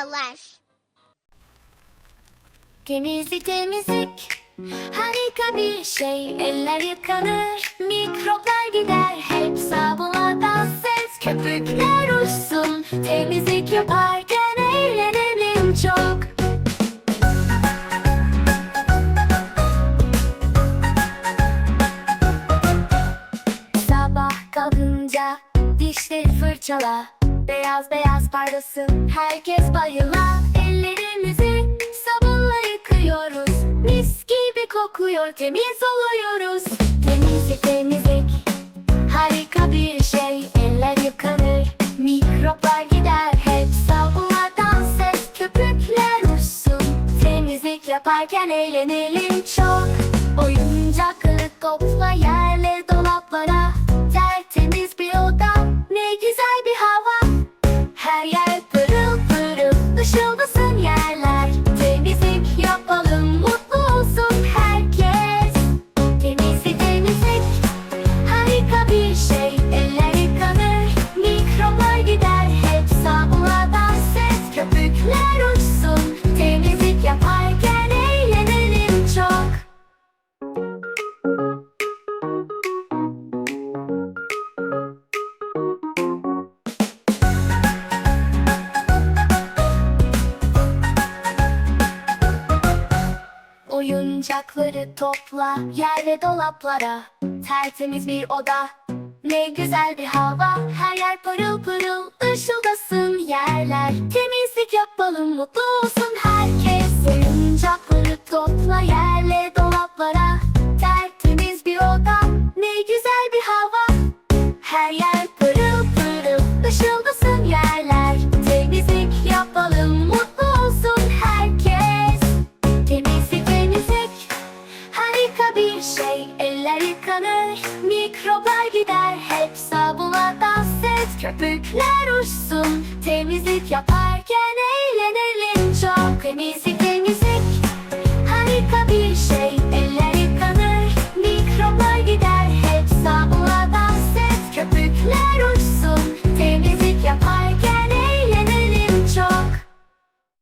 kurallar. Temizlik temizlik. Harika bir şey. Eller yıkanır mikroplar gider. Hep sabunla dans et köpükler uçsun Temizlik yaparken eğlenelim çok. Sabah kalkınca dişleri fırçala Beyaz beyaz parlasın herkes bayıla. Ellerimizi sabunla yıkıyoruz. Mis gibi kokuyor temiz oluyoruz. Temizlik temizlik. Harika bir şey. Eller yıkanır mikroplar gider. Hep sabunla dans et köpükler uçsun. Temizlik yaparken eğlenelim çok. Oyuncakları topla Oyuncakları topla yer ve dolaplara. Tertemiz bir oda Ne güzel bir hava. Her yer pırıl pırıl ışıldasın yerler. Temizlik yapalım mutlu olsun herkes. Oyuncakları topla yerle dolaplara. Tertemiz bir oda Ne güzel bir hava. Her yer Eller yıkanır, mikroplar gider. Hep sabunla dans et, köpükler uçsun. Temizlik yaparken eğlenelim. Çok temizlik